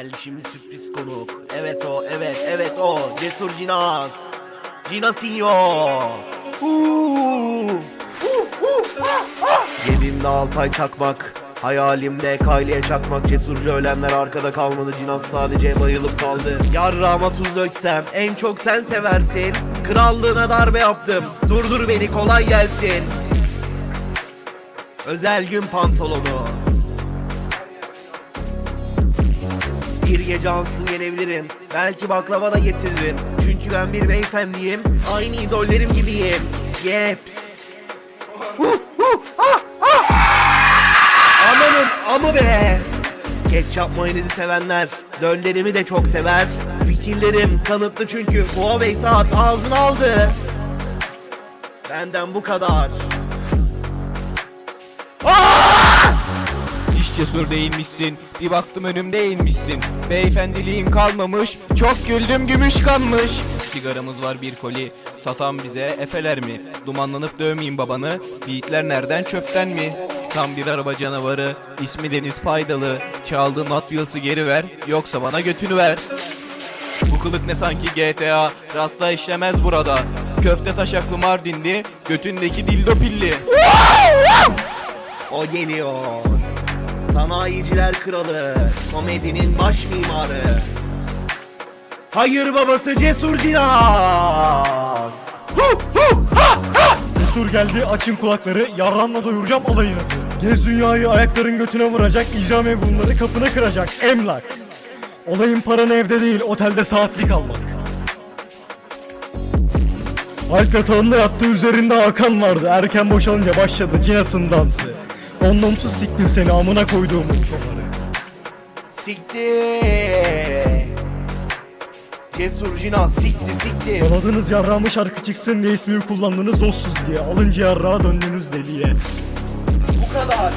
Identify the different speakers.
Speaker 1: Geldi şimdi sürpriz konuk. Evet o, evet, evet o. Cesur Cinas. Cinasinho. Ah. Cebimde Altay çakmak. Hayalimde Kayle'ye çakmak Cesurca ölenler arkada kalmadı Cinas sadece bayılıp kaldı Yarrağıma tuz döksem en çok sen seversin Krallığına darbe yaptım Durdur beni kolay gelsin Özel gün pantolonu Bir gece ansın gelebilirim Belki baklava da getiririm. Çünkü ben bir beyefendiyim. Aynı idollerim gibiyim. Yeps. Huh, ah, ah. Ananın amı be. Ketçap mayonezi sevenler Döllerimi de çok sever. Fikirlerim kanıtlı çünkü Huawei saat ağzını aldı. Benden bu kadar
Speaker 2: Hiç cesur değilmişsin. Bir baktım önümde eğilmişsin Beyefendiliğin kalmamış. Çok güldüm gümüş kanmış. Sigaramız var bir koli. Satan bize efeler mi? Dumanlanıp dövmeyeyim babanı. Beatler nereden çöpten mi? Tam bir araba canavarı. İsmi Deniz Faydalı. Çaldığın Hot Wheels'ı geri ver. Yoksa bana götünü ver. Bu kılık ne sanki GTA Rasta işlemez burada. Köfte taşaklı Mardinli. Götündeki dildo pilli.
Speaker 1: O geliyor Sanayiciler kralı Komedinin baş mimarı Hayır babası Cesur ha.
Speaker 3: Cesur geldi açın kulakları yarranla doyuracağım alayınızı. Gez dünyayı ayakların götüne vuracak icra bunları kapına kıracak emlak. Olayın paran evde değil otelde saatlik almak. Alp yatağında yattığı üzerinde Hakan vardı. Erken boşalınca başladı Cinas'ın dansı. Kondomsuz siktim seni amına koyduğum çomarı.
Speaker 1: Sikti Cesur Cinas sikti sikti
Speaker 3: Yaladığınız yarrağımı şarkı çıksın diye ismimi kullandınız dostsuz diye. Alınca yarrağa döndünüz deliye.
Speaker 1: Bu kadar